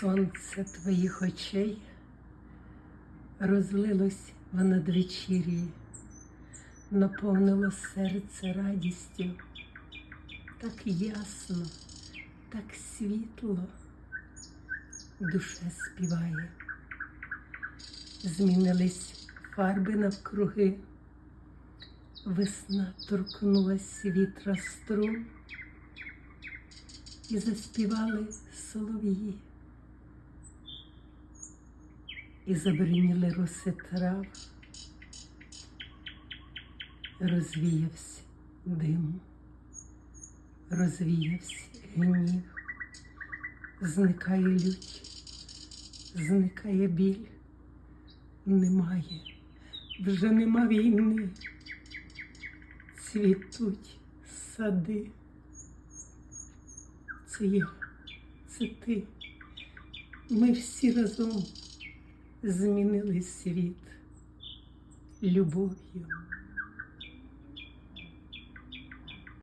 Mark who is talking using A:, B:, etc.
A: Сонце твоїх очей розлилось в надвечір'ї, наповнило серце радістю, так ясно, так світло, душа співає. Змінились фарби навкруги, весна торкнулась вітра струн і заспівали солов'ї. І забриніли роси трав, розвіявся дим, розвіявся гнів, зникає лють, зникає біль, немає, вже нема війни, цвітуть сади. Це я, це ти. Ми всі разом змінили світ любов'ю,